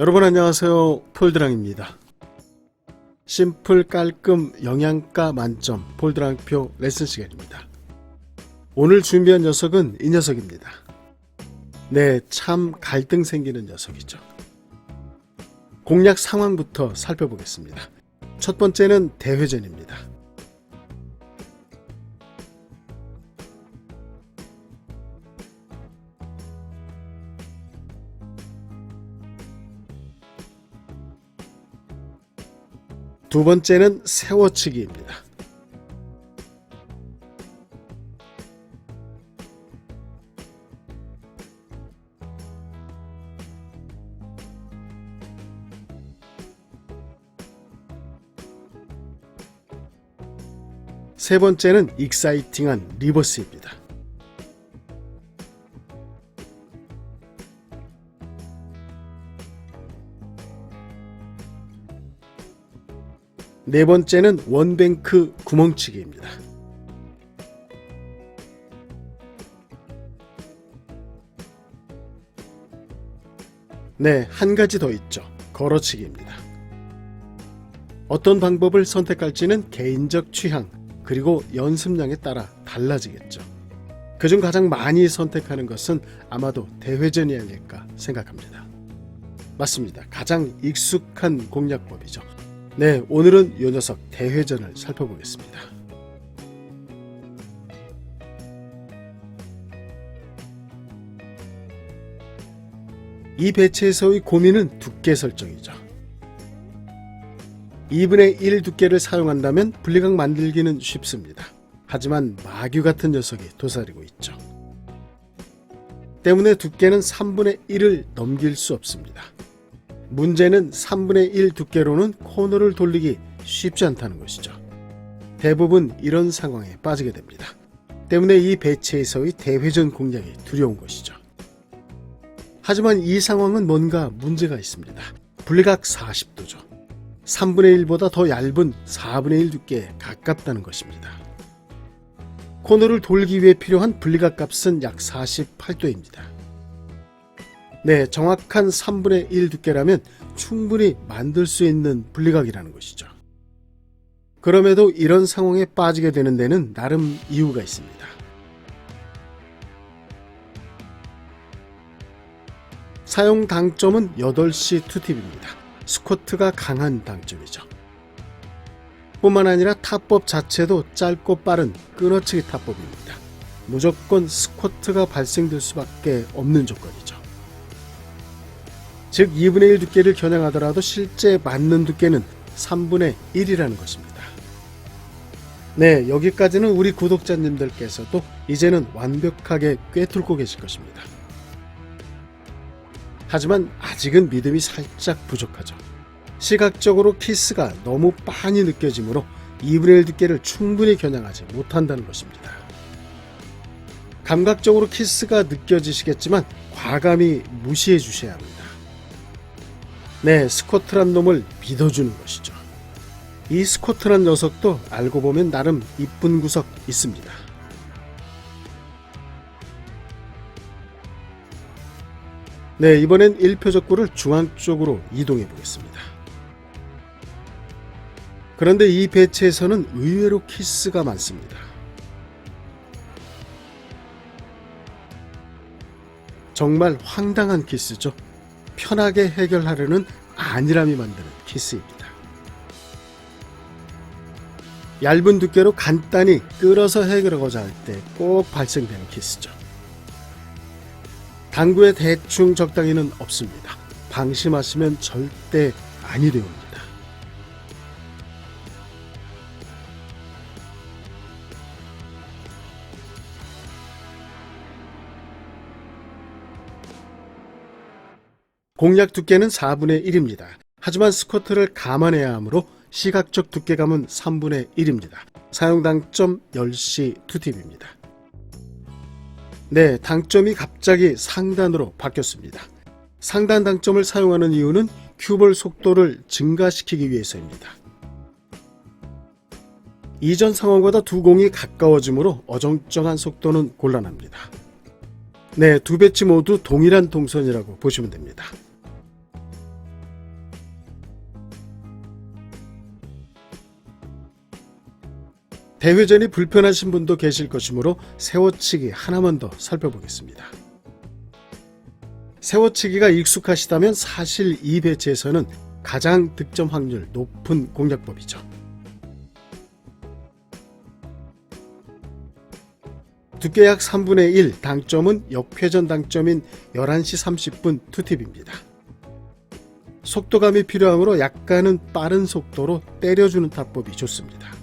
여러분 안녕하세요. 폴드랑입니다. 심플 깔끔 영양가 만점 폴드랑표 레슨 시간입니다. 오늘 준비한 녀석은 이 녀석입니다. 네, 참 갈등 생기는 녀석이죠. 공략 상황부터 살펴보겠습니다. 첫 번째는 대회전입니다. 두 번째는 세워치기입니다. 세 번째는 익사이팅한 리버스입니다. 네 번째는 원뱅크 구멍치기입니다. 네, 한 가지 더 있죠. 걸어치기입니다. 어떤 방법을 선택할지는 개인적 취향, 그리고 연습량에 따라 달라지겠죠. 그중 가장 많이 선택하는 것은 아마도 대회전이 아닐까 생각합니다. 맞습니다. 가장 익숙한 공략법이죠. 네, 오늘은 이 녀석 대회전을 살펴보겠습니다. 이 배치에서의 고민은 두께 설정이죠. 2분의 1 두께를 사용한다면 분리각 만들기는 쉽습니다. 하지만 마규 같은 녀석이 도사리고 있죠. 때문에 두께는 3분의 1을 넘길 수 없습니다. 문제는 3분의 1 두께로는 코너를 돌리기 쉽지 않다는 것이죠. 대부분 이런 상황에 빠지게 됩니다. 때문에 이 배치에서의 대회전 공략이 두려운 것이죠. 하지만 이 상황은 뭔가 문제가 있습니다. 분리각 40도죠. 3분의 1보다 더 얇은 4분의 1 두께에 가깝다는 것입니다. 코너를 돌기 위해 필요한 분리각 값은 약 48도입니다. 네, 정확한 3분의 1 두께라면 충분히 만들 수 있는 분리각이라는 것이죠. 그럼에도 이런 상황에 빠지게 되는 데는 나름 이유가 있습니다. 사용 당점은 8시 투팁입니다. 스쿼트가 강한 당점이죠. 뿐만 아니라 타법 자체도 짧고 빠른 끊어치기 타법입니다. 무조건 스쿼트가 발생될 수밖에 없는 조건이죠. 즉 2분의 1 두께를 겨냥하더라도 실제 맞는 두께는 3분의 1이라는 것입니다. 네, 여기까지는 우리 구독자님들께서도 이제는 완벽하게 꿰뚫고 계실 것입니다. 하지만 아직은 믿음이 살짝 부족하죠. 시각적으로 키스가 너무 빤히 느껴지므로 2분의 1 두께를 충분히 겨냥하지 못한다는 것입니다. 감각적으로 키스가 느껴지시겠지만 과감히 무시해 주셔야 합니다. 네, 스코트란 놈을 믿어주는 것이죠. 이 스코트란 녀석도 알고 보면 나름 이쁜 구석 있습니다. 네, 이번엔 1표적구를 중앙 쪽으로 이동해 보겠습니다. 그런데 이 배치에서는 의외로 키스가 많습니다. 정말 황당한 키스죠. 편하게 해결하려는 안일함이 만드는 키스입니다. 얇은 두께로 간단히 끌어서 해결하고자 할 때 꼭 발생되는 키스죠. 당구에 대충 적당히는 없습니다. 방심하시면 절대 아니 되옵니다. 공략 두께는 4분의 1입니다. 하지만 스쿼트를 감안해야 하므로 시각적 두께감은 3분의 1입니다. 사용 당점 10시 투팁입니다. 네, 당점이 갑자기 상단으로 바뀌었습니다. 상단 당점을 사용하는 이유는 큐볼 속도를 증가시키기 위해서입니다. 이전 상황보다 두 공이 가까워지므로 어정쩡한 속도는 곤란합니다. 네, 두 배치 모두 동일한 동선이라고 보시면 됩니다. 대회전이 불편하신 분도 계실 것이므로 세워치기 하나만 더 살펴보겠습니다. 세워치기가 익숙하시다면 사실 이 배치에서는 가장 득점 확률 높은 공략법이죠. 두께 약 3분의 1, 당점은 역회전 당점인 11시 30분 투팁입니다. 속도감이 필요하므로 약간은 빠른 속도로 때려주는 타법이 좋습니다.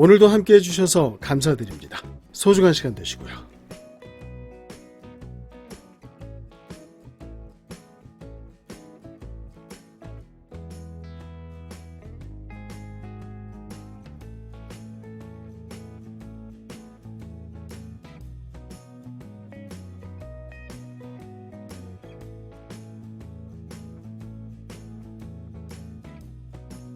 오늘도 함께 해주셔서 감사드립니다. 소중한 시간 되시고요.